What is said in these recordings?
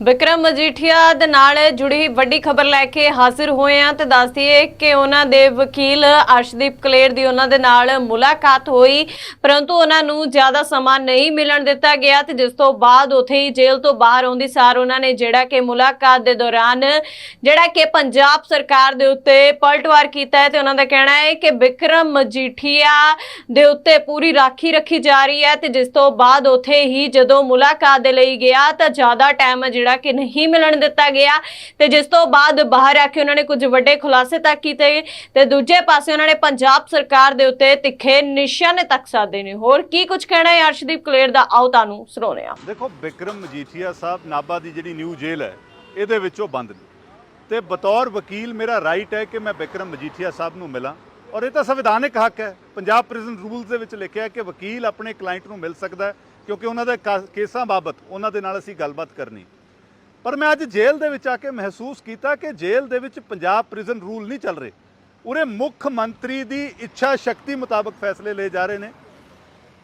ਵਿਕਰਮ ਮਜੀਠੀਆ ਦੇ ਨਾਲ ਜੁੜੀ ਵੱਡੀ ਖਬਰ ਲੈ ਕੇ ਹਾਜ਼ਰ ਹੋਏ ਆ ਤੇ ਦੱਸ ਦਈਏ ਕਿ ਉਹਨਾਂ ਦੇ ਵਕੀਲ ਅਰਸ਼ਦੀਪ ਕਲੇਰ ਦੀ ਉਹਨਾਂ ਦੇ ਨਾਲ ਮੁਲਾਕਾਤ ਹੋਈ, ਪਰੰਤੂ ਉਹਨਾਂ ਨੂੰ ਜ਼ਿਆਦਾ ਸਮਾਂ ਨਹੀਂ ਮਿਲਣ ਦਿੱਤਾ ਗਿਆ ਤੇ ਜਿਸ ਤੋਂ ਬਾਅਦ ਉਥੇ ਹੀ ਜੇਲ੍ਹ ਤੋਂ ਬਾਹਰ ਆਉਂਦੀ ਸਾਰ ਉਹਨਾਂ ਨੇ ਜਿਹੜਾ ਕਿ ਮੁਲਾਕਾਤ ਦੇ ਦੌਰਾਨ ਜਿਹੜਾ ਕਿ ਪੰਜਾਬ ਸਰਕਾਰ ਦੇ ਉੱਤੇ ਪਲਟਵਾਰ ਕੀਤਾ ਹੈ ਤੇ ਉਹਨਾਂ ਦਾ ਕਹਿਣਾ ਹੈ ਕਿ ਵਿਕਰਮ ਮਜੀਠੀਆ ਦੇ ਉੱਤੇ ਪੂਰੀ ਰਾਖੀ ਰੱਖੀ ਜਾ ਰਹੀ ਹੈ ਤੇ ਜਿਸ ਤੋਂ ਬਾਅਦ ਉਥੇ ਹੀ ਜਦੋਂ ਮੁਲਾਕਾਤ ਦੇ ਲਈ ਗਿਆ ਤਾਂ ਜ਼ਿਆਦਾ ਟਾਈਮ ਜਿਹੜਾ ਕਿ ਨਹੀਂ ਮਿਲਣ ਦਿੱਤਾ ਗਿਆ ਤੇ ਜਿਸ ਤੋਂ ਬਾਅਦ ਬਾਹਰ ਆ ਕੇ ਉਹਨਾਂ ਨੇ ਕੁਝ ਵੱਡੇ ਖੁਲਾਸੇ ਤੱਕ ਕੀਤੇ ਤੇ ਦੂਜੇ ਪਾਸੇ ਉਹਨਾਂ ਨੇ ਪੰਜਾਬ ਸਰਕਾਰ ਦੇ ਉੱਤੇ ਤਿੱਖੇ ਨਿਸ਼ਾਨੇ ਤੱਕ ਸਾਧੇ ਨੇ। ਹੋਰ ਕੀ ਕੁਝ ਕਹਿਣਾ ਹੈ ਅਰਸ਼ਦੀਪ ਕਲੇਰ ਦਾ? ਆਓ ਤੁਹਾਨੂੰ ਸੁਣਾਉਂਦੇ ਹਾਂ। ਦੇਖੋ ਵਿਕਰਮ ਮਜੀਠੀਆ ਸਾਹਿਬ ਨਾਭਾ ਦੀ ਜਿਹੜੀ ਨਿਊ ਜੇਲ੍ਹ ਹੈ, ਇਹਦੇ ਵਿੱਚੋਂ ਬੰਦ ਨੇ। ਤੇ ਬਤੌਰ ਵਕੀਲ ਮੇਰਾ ਰਾਈਟ ਹੈ ਕਿ ਮੈਂ ਵਿਕਰਮ ਮਜੀਠੀਆ ਸਾਹਿਬ ਨੂੰ ਮਿਲਾਂ। ਔਰ ਇਹ ਤਾਂ ਸੰਵਿਧਾਨਿਕ ਹੱਕ ਹੈ। ਪੰਜਾਬ ਪ੍ਰਿਜ਼ਨ ਰੂਲਸ ਦੇ ਵਿੱਚ ਲਿਖਿਆ ਹੈ ਕਿ ਵਕੀਲ ਆਪਣੇ ਕਲਾਇੰਟ ਨੂੰ ਮਿਲ ਸਕਦਾ ਹੈ, ਕਿਉਂਕਿ ਉਹਨਾਂ ਦੇ ਕੇਸਾਂ ਬਾਬਤ ਉਹਨਾਂ ਦੇ ਨਾਲ ਅਸੀਂ ਗੱਲਬਾਤ ਕਰਨੀ। ਪਰ ਮੈਂ ਅੱਜ ਜੇਲ੍ਹ ਦੇ ਵਿੱਚ ਆ ਕੇ ਮਹਿਸੂਸ ਕੀਤਾ ਕਿ ਜੇਲ੍ਹ ਦੇ ਵਿੱਚ ਪੰਜਾਬ ਪ੍ਰਿਜ਼ਨ ਰੂਲ ਨਹੀਂ ਚੱਲ ਰਹੇ। ਉਰੇ ਮੁੱਖ ਮੰਤਰੀ ਦੀ ਇੱਛਾ ਸ਼ਕਤੀ ਮੁਤਾਬਕ ਫੈਸਲੇ ਲਏ ਜਾ ਰਹੇ ਨੇ।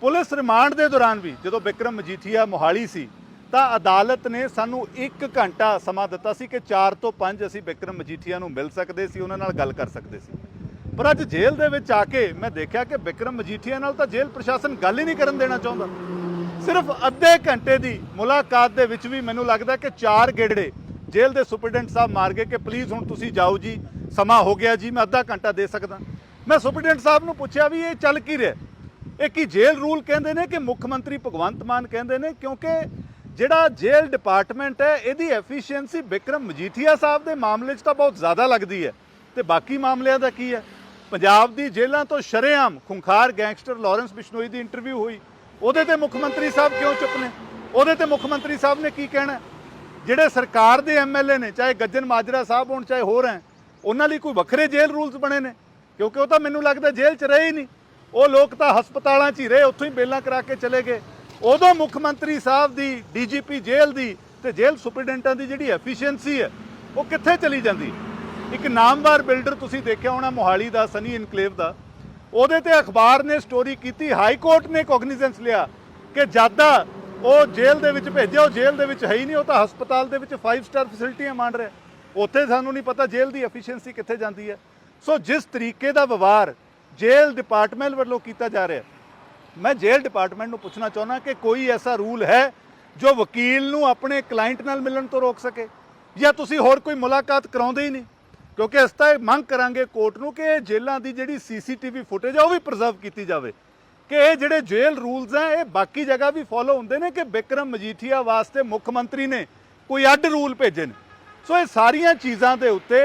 ਪੁਲਿਸ ਰਿਮਾਂਡ ਦੇ ਦੌਰਾਨ ਵੀ ਜਦੋਂ ਵਿਕਰਮ ਮਜੀਠੀਆ ਮੋਹਾਲੀ ਸੀ, ਤਾਂ ਅਦਾਲਤ ਨੇ ਸਾਨੂੰ 1 ਘੰਟਾ ਸਮਾਂ ਦਿੱਤਾ ਸੀ ਕਿ 4 ਤੋਂ 5 ਅਸੀਂ ਵਿਕਰਮ ਮਜੀਠੀਆ ਨੂੰ ਮਿਲ ਸਕਦੇ ਸੀ, ਉਹਨਾਂ ਨਾਲ ਗੱਲ ਕਰ ਸਕਦੇ ਸੀ। ਪਰ ਅੱਜ ਜੇਲ੍ਹ ਦੇ ਵਿੱਚ ਆ ਕੇ ਮੈਂ ਦੇਖਿਆ ਕਿ ਵਿਕਰਮ ਮਜੀਠੀਆ ਨਾਲ ਤਾਂ ਜੇਲ੍ਹ ਪ੍ਰਸ਼ਾਸਨ ਗੱਲ ਹੀ ਨਹੀਂ ਕਰਨ ਦੇਣਾ ਚਾਹੁੰਦਾ। ਸਿਰਫ ਅੱਧੇ ਘੰਟੇ ਦੀ ਮੁਲਾਕਾਤ ਦੇ ਵਿੱਚ ਵੀ ਮੈਨੂੰ ਲੱਗਦਾ ਕਿ ਚਾਰ ਗੇੜੇ ਜੇਲ੍ਹ ਦੇ ਸੁਪਰਡੈਂਟ ਸਾਹਿਬ ਮਾਰ ਗਏ ਕਿ ਪਲੀਜ਼ ਹੁਣ ਤੁਸੀਂ ਜਾਓ ਜੀ, ਸਮਾਂ ਹੋ ਗਿਆ ਜੀ, ਮੈਂ ਅੱਧਾ ਘੰਟਾ ਦੇ ਸਕਦਾ। ਮੈਂ ਸੁਪਰਡੈਂਟ ਸਾਹਿਬ ਨੂੰ ਪੁੱਛਿਆ ਵੀ ਇਹ ਚੱਲ ਕੀ ਰਿਹਾ? ਇਹ ਕੀ ਜੇਲ੍ਹ ਰੂਲ ਕਹਿੰਦੇ ਨੇ ਕਿ ਮੁੱਖ ਮੰਤਰੀ ਭਗਵੰਤ ਮਾਨ ਕਹਿੰਦੇ ਨੇ? ਕਿਉਂਕਿ ਜਿਹੜਾ ਜੇਲ੍ਹ ਡਿਪਾਰਟਮੈਂਟ ਹੈ, ਇਹਦੀ ਐਫੀਸ਼ੀਐਂਸੀ ਵਿਕਰਮ ਮਜੀਠੀਆ ਸਾਹਿਬ ਦੇ ਮਾਮਲੇ 'ਚ ਤਾਂ ਬਹੁਤ ਜ਼ਿਆਦਾ ਲੱਗਦੀ ਹੈ। ਤੇ ਬਾਕੀ ਮਾਮਲਿਆਂ ਦਾ ਕੀ ਹੈ? ਪੰਜਾਬ ਦੀ ਜੇਲ੍ਹਾਂ ਤੋਂ ਸ਼ਰੇਆਮ ਖੁੰਖਾਰ ਗੈਂਗਸਟਰ ਲਾਰੈਂਸ ਬਿਸ਼ਨੋਈ ਦੀ ਇੰਟਰਵਿਊ ਹੋਈ। ਉਹਦੇ ਤੇ ਮੁੱਖ ਮੰਤਰੀ ਸਾਹਿਬ ਕਿਉਂ ਚੁੱਪ ਨੇ? ਉਹਦੇ ਤੇ ਮੁੱਖ ਮੰਤਰੀ ਸਾਹਿਬ ਨੇ ਕੀ ਕਹਿਣਾ? ਜਿਹੜੇ ਸਰਕਾਰ ਦੇ ਐਮਐਲਏ ਨੇ, ਚਾਹੇ ਗੱਜਨ ਮਾਜਰਾ ਸਾਹਿਬ ਹੋਣ, ਚਾਹੇ ਹੋਰ ਹੈ, ਉਹਨਾਂ ਲਈ ਕੋਈ ਵੱਖਰੇ ਜੇਲ੍ਹ ਰੂਲਸ ਬਣੇ ਨੇ? ਕਿਉਂਕਿ ਉਹ ਤਾਂ ਮੈਨੂੰ ਲੱਗਦਾ ਜੇਲ੍ਹ 'ਚ ਰਹੇ ਹੀ ਨਹੀਂ। ਉਹ ਲੋਕ ਤਾਂ ਹਸਪਤਾਲਾਂ 'ਚ ਹੀ ਰਹੇ, ਉੱਥੋਂ ਹੀ ਬੇਲਾਂ ਕਰਾ ਕੇ ਚਲੇ ਗਏ। ਉਦੋਂ ਮੁੱਖ ਮੰਤਰੀ ਸਾਹਿਬ ਦੀ, ਡੀਜੀਪੀ ਜੇਲ੍ਹ ਦੀ ਤੇ ਜੇਲ੍ਹ ਸੁਪਰਡੈਂਟਾਂ ਦੀ ਜਿਹੜੀ ਐਫੀਸ਼ੀਐਂਸੀ ਹੈ, ਉਹ ਕਿੱਥੇ ਚਲੀ ਜਾਂਦੀ? ਇੱਕ ਨਾਮਵਾਰ ਬਿਲਡਰ ਤੁਸੀਂ ਦੇਖਿਆ ਹੋਣਾ, ਮੋਹਾਲੀ ਦਾ, ਸਨੀ ਇਨਕਲੇਵ ਦਾ। ਉਹਦੇ ਤੇ ਅਖਬਾਰ ਨੇ ਸਟੋਰੀ ਕੀਤੀ ਹਾਈ ਕੋਰਟ ਨੇ ਕੋਗਨੀਜ਼ੈਂਸ ਲਿਆ ਕਿ ਜਾਦਾ ਉਹ ਜੇਲ੍ਹ ਦੇ ਵਿੱਚ ਭੇਜਿਆ, ਉਹ ਜੇਲ੍ਹ ਦੇ ਵਿੱਚ ਹੈ ਹੀ ਨਹੀਂ, ਉਹ ਤਾਂ ਹਸਪਤਾਲ ਦੇ ਵਿੱਚ 5 ਸਟਾਰ ਫੈਸਿਲਿਟੀਆਂ ਮੰਨ ਰਿਹਾ। ਉੱਥੇ ਸਾਨੂੰ ਨਹੀਂ ਪਤਾ ਜੇਲ੍ਹ ਦੀ ਐਫੀਸ਼ੀਐਂਸੀ ਕਿੱਥੇ ਜਾਂਦੀ ਹੈ। ਸੋ ਜਿਸ ਤਰੀਕੇ ਦਾ ਵਿਵਹਾਰ ਜੇਲ੍ਹ ਡਿਪਾਰਟਮੈਂਟ ਵੱਲੋਂ ਕੀਤਾ ਜਾ ਰਿਹਾ, ਮੈਂ ਜੇਲ੍ਹ ਡਿਪਾਰਟਮੈਂਟ ਨੂੰ ਪੁੱਛਣਾ ਚਾਹੁੰਦਾ ਕਿ ਕੋਈ ਐਸਾ ਰੂਲ ਹੈ ਜੋ ਵਕੀਲ ਨੂੰ ਆਪਣੇ ਕਲਾਇੰਟ ਨਾਲ ਮਿਲਣ ਤੋਂ ਰੋਕ ਸਕੇ ਜਾਂ ਤੁਸੀਂ ਹੋਰ ਕੋਈ ਮੁਲਾਕਾਤ ਕਰਾਉਂਦੇ ਹੀ ਨਹੀਂ? ਕਿਉਂਕਿ ਅਸੀਂ ਤਾਂ ਇਹ ਮੰਗ ਕਰਾਂਗੇ ਕੋਰਟ ਨੂੰ ਕਿ ਇਹ ਜੇਲ੍ਹਾਂ ਦੀ ਜਿਹੜੀ ਸੀਸੀਟੀਵੀ ਫੁਟੇਜ ਆ, ਉਹ ਵੀ ਪ੍ਰੀਜ਼ਰਵ ਕੀਤੀ ਜਾਵੇ। ਕਿ ਇਹ ਜਿਹੜੇ ਜੇਲ੍ਹ ਰੂਲਸ ਆ, ਇਹ ਬਾਕੀ ਜਗ੍ਹਾ ਵੀ ਫੋਲੋ ਹੁੰਦੇ ਨੇ ਕਿ ਬਿਕਰਮ ਮਜੀਠੀਆ ਵਾਸਤੇ ਮੁੱਖ ਮੰਤਰੀ ਨੇ ਕੋਈ ਅੱਡ ਰੂਲ ਭੇਜੇ ਨੇ। ਸੋ ਇਹ ਸਾਰੀਆਂ ਚੀਜ਼ਾਂ ਦੇ ਉੱਤੇ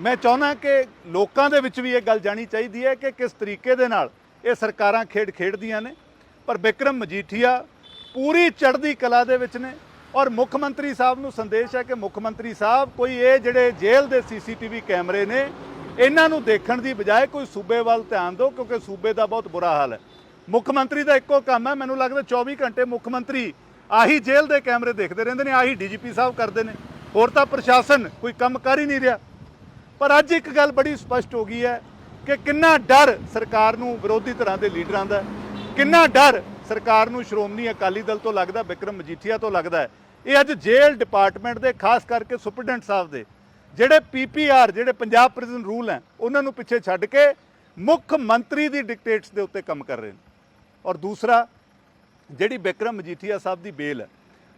ਮੈਂ ਚਾਹੁੰਦਾ ਕਿ ਲੋਕਾਂ ਦੇ ਵਿੱਚ ਵੀ ਇਹ ਗੱਲ ਜਾਣੀ ਚਾਹੀਦੀ ਹੈ ਕਿ ਕਿਸ ਤਰੀਕੇ ਦੇ ਨਾਲ ਇਹ ਸਰਕਾਰਾਂ ਖੇਡ ਖੇਡਦੀਆਂ ਨੇ। ਪਰ ਬਿਕਰਮ ਮਜੀਠੀਆ ਪੂਰੀ ਚੜ੍ਹਦੀ ਕਲਾ ਦੇ ਵਿੱਚ ਨੇ। ਔਰ ਮੁੱਖ ਮੰਤਰੀ ਸਾਹਿਬ ਨੂੰ ਸੰਦੇਸ਼ ਹੈ ਕਿ ਮੁੱਖ ਮੰਤਰੀ ਸਾਹਿਬ, ਕੋਈ ਇਹ ਜਿਹੜੇ ਜੇਲ੍ਹ ਦੇ ਸੀਸੀਟੀਵੀ ਕੈਮਰੇ ਨੇ, ਇਹਨਾਂ ਨੂੰ ਦੇਖਣ ਦੀ ਬਜਾਏ ਕੋਈ ਸੂਬੇ ਵੱਲ ਧਿਆਨ ਦਿਓ, ਕਿਉਂਕਿ ਸੂਬੇ ਦਾ ਬਹੁਤ ਬੁਰਾ ਹਾਲ ਹੈ। ਮੁੱਖ ਮੰਤਰੀ ਦਾ ਇੱਕੋ ਕੰਮ ਹੈ, ਮੈਨੂੰ ਲੱਗਦਾ 24 ਘੰਟੇ ਮੁੱਖ ਮੰਤਰੀ ਆਹੀ ਜੇਲ੍ਹ ਦੇ ਕੈਮਰੇ ਦੇਖਦੇ ਰਹਿੰਦੇ ਨੇ, ਆਹੀ ਡੀਜੀਪੀ ਸਾਹਿਬ ਕਰਦੇ ਨੇ। ਹੋਰ ਤਾਂ ਪ੍ਰਸ਼ਾਸਨ ਕੋਈ ਕੰਮ ਕਰ ਹੀ ਨਹੀਂ ਰਿਹਾ। ਪਰ ਅੱਜ ਇੱਕ ਗੱਲ ਬੜੀ ਸਪਸ਼ਟ ਹੋ ਗਈ ਹੈ ਕਿ ਕਿੰਨਾ ਡਰ ਸਰਕਾਰ ਨੂੰ ਵਿਰੋਧੀ ਧਿਰਾਂ ਦੇ ਲੀਡਰਾਂ ਦਾ ਕਿੰਨਾ ਡਰ ਸਰਕਾਰ ਨੂੰ ਸ਼੍ਰੋਮਣੀ ਅਕਾਲੀ ਦਲ ਤੋਂ ਲੱਗਦਾ ਵਿਕਰਮ ਮਜੀਠੀਆ ਤੋਂ ਲੱਗਦਾ ਇਹ ਅੱਜ ਜੇਲ੍ਹ ਡਿਪਾਰਟਮੈਂਟ ਦੇ, ਖਾਸ ਕਰਕੇ ਸੁਪਰਡੈਂਟ ਸਾਹਿਬ ਦੇ। ਜਿਹੜੇ ਪੀਪੀਆਰ ਜਿਹੜੇ ਪੰਜਾਬ ਪ੍ਰਿਜ਼ਨ ਰੂਲ ਹੈ, ਉਹਨਾਂ ਨੂੰ ਪਿੱਛੇ ਛੱਡ ਕੇ ਮੁੱਖ ਮੰਤਰੀ ਦੀ ਡਿਕਟੇਟਸ ਦੇ ਉੱਤੇ ਕੰਮ ਕਰ ਰਹੇ ਨੇ। ਔਰ ਦੂਸਰਾ, ਜਿਹੜੀ ਬਿਕਰਮ ਮਜੀਠੀਆ ਸਾਹਿਬ ਦੀ ਬੇਲ ਹੈ,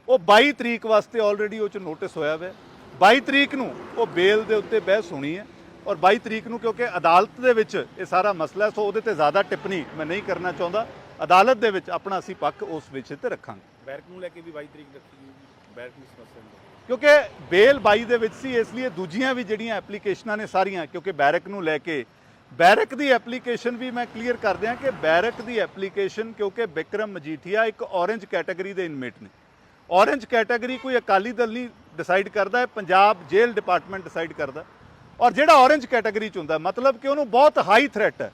ਉਹ 22 ਤਰੀਕ ਵਾਸਤੇ ਆਲਰੇਡੀ ਉਹ ਚ ਨੋਟਿਸ ਹੋਇਆ ਹੋਇਆ ਹੈ 22 ਤਰੀਕ ਨੂੰ ਉਹ ਬੇਲ ਦੇ ਉੱਤੇ ਬਹਿਸ ਹੋਣੀ ਹੈ ਔਰ 22 ਤਰੀਕ ਨੂੰ ਕਿਉਂਕਿ ਅਦਾਲਤ ਦੇ ਵਿੱਚ ਇਹ ਸਾਰਾ ਮਸਲਾ ਸੋ ਉਹਦੇ ਤੇ ਜ਼ਿਆਦਾ ਟਿੱਪਣੀ ਮੈਂ ਨਹੀਂ ਕਰਨਾ ਚਾਹੁੰਦਾ। ਅਦਾਲਤ ਦੇ ਵਿੱਚ ਆਪਣਾ ਅਸੀਂ ਪੱਖ ਉਸ ਵਿਸ਼ੇ ਤੇ ਰੱਖਾਂਗੇ। ਬੈਰਕ ਨੂੰ ਲੈ ਕੇ ਵੀ 22 ਤਰੀਕ ਰੱਖੀ ਗਈ। ਬੈਰਕ ਦੀ ਸਮੱਸਿਆ ਨੂੰ ਕਿਉਂਕਿ ਬੇਲ 22 ਦੇ ਵਿੱਚ ਸੀ, ਇਸ ਲਈ ਦੂਜੀਆਂ ਵੀ ਜਿਹੜੀਆਂ ਐਪਲੀਕੇਸ਼ਨਾਂ ਨੇ ਸਾਰੀਆਂ, ਕਿਉਂਕਿ ਬੈਰਕ ਨੂੰ ਲੈ ਕੇ, ਬੈਰਕ ਦੀ ਐਪਲੀਕੇਸ਼ਨ ਵੀ ਮੈਂ ਕਲੀਅਰ ਕਰ ਦਿਆਂ ਕਿ ਬੈਰਕ ਦੀ ਐਪਲੀਕੇਸ਼ਨ ਕਿਉਂਕਿ ਬਿਕਰਮ ਮਜੀਠੀਆ ਇੱਕ ਔਰੇਂਜ ਕੈਟਾਗਰੀ ਦੇ ਇਨਮੇਟ ਨੇ। ਔਰੇਂਜ ਕੈਟਾਗਰੀ ਕੋਈ ਅਕਾਲੀ ਦਲ ਨਹੀਂ ਡਿਸਾਈਡ ਕਰਦਾ ਹੈ ਪੰਜਾਬ ਜੇਲ੍ਹ ਡਿਪਾਰਟਮੈਂਟ ਡਿਸਾਈਡ ਕਰਦਾ। ਔਰ ਜਿਹੜਾ ਔਰੇਂਜ ਕੈਟਾਗਰੀ ਚ ਹੁੰਦਾ, ਮਤਲਬ ਕਿ ਉਹਨੂੰ ਬਹੁਤ ਹਾਈ ਥ੍ਰੈਟ ਹੈ।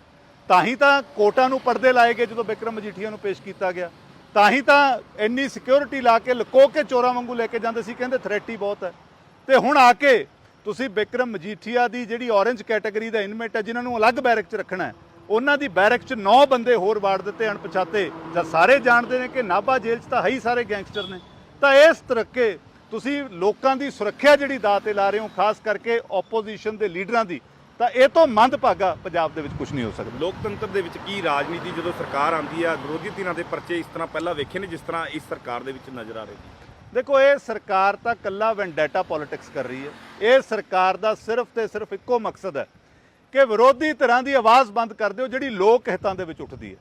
ਤਾਂ ਹੀ ਤਾਂ ਕੋਰਟਾਂ ਨੂੰ ਪਰਦੇ ਲਾਏ ਗਏ ਜਦੋਂ ਬਿਕਰਮ ਮਜੀਠੀਆ ਨੂੰ ਪੇਸ਼ ਕੀਤਾ ਗਿਆ। ਤਾਂ ਹੀ ਤਾਂ ਇੰਨੀ ਸਿਕਿਉਰਿਟੀ ਲਾ ਕੇ ਲੁਕੋ ਕੇ ਚੋਰਾਂ ਵਾਂਗੂ ਲੈ ਕੇ ਜਾਂਦੇ ਸੀ, ਕਹਿੰਦੇ ਥ੍ਰੈਟ ਹੀ ਬਹੁਤ ਹੈ। ਤੇ ਹੁਣ ਆ ਕੇ ਤੁਸੀਂ ਬਿਕਰਮ ਮਜੀਠੀਆ ਦੀ ਜਿਹੜੀ ਔਰੇਂਜ ਕੈਟਾਗਰੀ ਦਾ ਇਨਮੇਟ ਹੈ, ਜਿਨ੍ਹਾਂ ਨੂੰ ਅਲੱਗ ਬੈਰਕ 'ਚ ਰੱਖਣਾ ਹੈ, ਉਹਨਾਂ ਦੀ ਬੈਰਕ 'ਚ 9 ਬੰਦੇ ਹੋਰ ਵਾੜ ਦਿੱਤੇ ਅਣਪਛਾਤੇ, ਜਾਂ ਸਾਰੇ ਜਾਣਦੇ ਨੇ ਕਿ ਨਾਭਾ ਜੇਲ੍ਹ 'ਚ ਤਾਂ ਹੈ ਹੀ ਸਾਰੇ ਗੈਂਗਸਟਰ ਨੇ। ਤਾਂ ਇਸ ਤਰੱਕੇ ਤੁਸੀਂ ਲੋਕਾਂ ਦੀ ਸੁਰੱਖਿਆ ਜਿਹੜੀ ਦਾਅ ਤੇ ਲਾ ਰਹੇ ਹੋ, ਖਾਸ ਕਰਕੇ ਆਪੋਜੀਸ਼ਨ ਦੇ ਲੀਡਰਾਂ ਦੀ ਤਾਂ ਇਹ ਤੋਂ ਮੰਦਭਾਗਾ ਪੰਜਾਬ ਦੇ ਵਿੱਚ ਕੁਝ ਨਹੀਂ ਹੋ ਸਕਦਾ। ਲੋਕਤੰਤਰ ਦੇ ਵਿੱਚ ਕੀ ਰਾਜਨੀਤੀ ਜਦੋਂ ਸਰਕਾਰ ਆਉਂਦੀ ਆ ਵਿਰੋਧੀ ਧਿਰਾਂ ਦੇ ਪਰਚੇ ਇਸ ਤਰ੍ਹਾਂ ਪਹਿਲਾਂ ਵੇਖੇ ਨੇ ਜਿਸ ਤਰ੍ਹਾਂ ਇਸ ਸਰਕਾਰ ਦੇ ਵਿੱਚ ਨਜ਼ਰ ਆ ਰਹੇ ਨੇ? ਦੇਖੋ ਇਹ ਸਰਕਾਰ ਤਾਂ ਕੱਲਾ ਵੈਂਡੇਟਾ ਪੋਲਿਟਿਕਸ ਕਰ ਰਹੀ ਹੈ। ਇਹ ਸਰਕਾਰ ਦਾ ਸਿਰਫ ਤੇ ਸਿਰਫ ਇੱਕੋ ਮਕਸਦ ਹੈ ਕਿ ਵਿਰੋਧੀ ਧਿਰਾਂ ਦੀ ਆਵਾਜ਼ ਬੰਦ ਕਰ ਦਿਓ ਜਿਹੜੀ ਲੋਕ ਹਿੱਤਾਂ ਦੇ ਵਿੱਚ ਉੱਠਦੀ ਹੈ।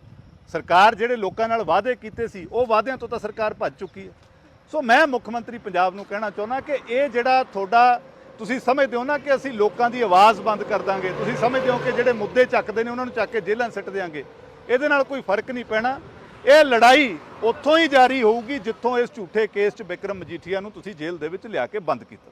ਸਰਕਾਰ ਜਿਹੜੇ ਲੋਕਾਂ ਨਾਲ ਵਾਅਦੇ ਕੀਤੇ ਸੀ ਉਹ ਵਾਅਦਿਆਂ ਤੋਂ ਤਾਂ ਸਰਕਾਰ ਭੱਜ ਚੁੱਕੀ ਹੈ। ਸੋ ਮੈਂ ਮੁੱਖ ਮੰਤਰੀ ਪੰਜਾਬ ਨੂੰ ਕਹਿਣਾ ਚਾਹੁੰਦਾ ਕਿ ਇਹ ਜਿਹੜਾ ਤੁਹਾਡਾ ਤੁਸੀਂ ਸਮਝਦੇ ਹੋ ਨਾ ਕਿ ਅਸੀਂ ਲੋਕਾਂ ਦੀ ਆਵਾਜ਼ ਬੰਦ ਕਰ ਦਾਂਗੇ। ਤੁਸੀਂ ਸਮਝਦੇ ਹੋ ਕਿ ਜਿਹੜੇ ਮੁੱਦੇ ਚੱਕਦੇ ਨੇ, ਉਹਨਾਂ ਨੂੰ ਚੱਕ ਕੇ ਜੇਲ੍ਹਾਂ ਸਿੱਟ ਦਿਆਂਗੇ। ਇਹਦੇ ਨਾਲ ਕੋਈ ਫ਼ਰਕ ਨਹੀਂ ਪੈਣਾ। ਇਹ ਲੜਾਈ ਉੱਥੋਂ ਹੀ ਜਾਰੀ ਹੋਊਗੀ, ਜਿੱਥੋਂ ਇਸ ਝੂਠੇ ਕੇਸ 'ਚ ਵਿਕਰਮ ਮਜੀਠੀਆ ਨੂੰ ਤੁਸੀਂ ਜੇਲ੍ਹ ਦੇ ਵਿੱਚ ਲਿਆ ਕੇ ਬੰਦ ਕੀਤਾ।